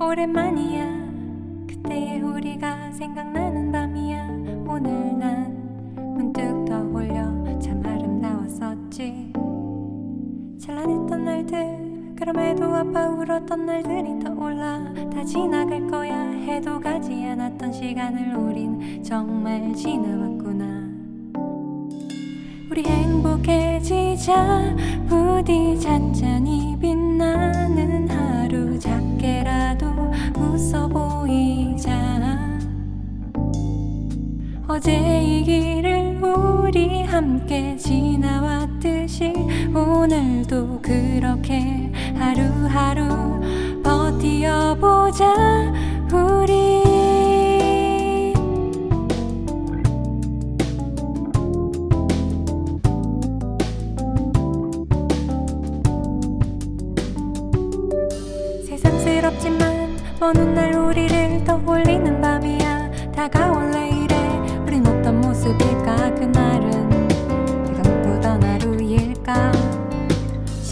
오랜만이야. 그때의 우리가 생각나는 밤이야. 오늘 난 문득 떠올려 참 아름다웠었지. 찬란했던 날들 그럼에도 아빠 울었던 날들이 떠올라. 다 지나갈 거야. 해도 가지 않았던 시간을 우린 정말 지나왔구나. 우리 행복해지자. 부디 잔잔히 빛나는 어제 이 길을 우리 함께 지나왔듯이 오늘도 그렇게 하루하루 버티어보자 우리. 새삼스럽지만 먼 훗날 우리를 떠올리는 밤이야. 다가올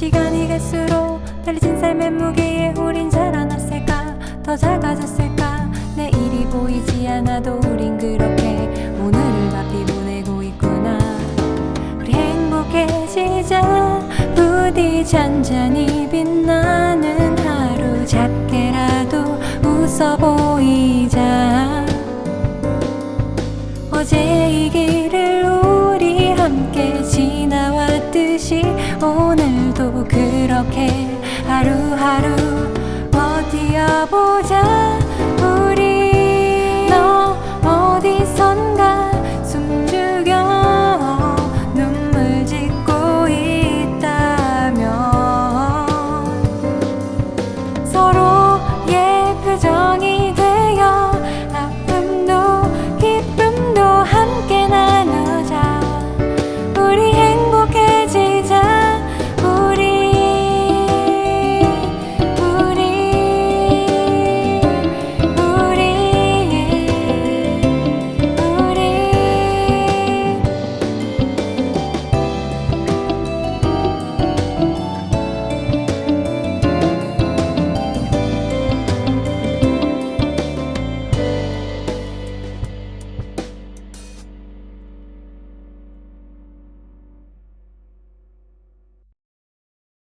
시간이 갈수록 달라진 삶의 무게에 우린 자라났을까? 더 작아졌을까? 내일이 보이지 않아도 우린 그렇게 오늘을 바삐 보내고 있구나. 우리 행복해지자. 부디 잔잔히 빛나는 하루 작게라도 웃어 보이자. 어제 이길 그렇게 하루하루 버티어보자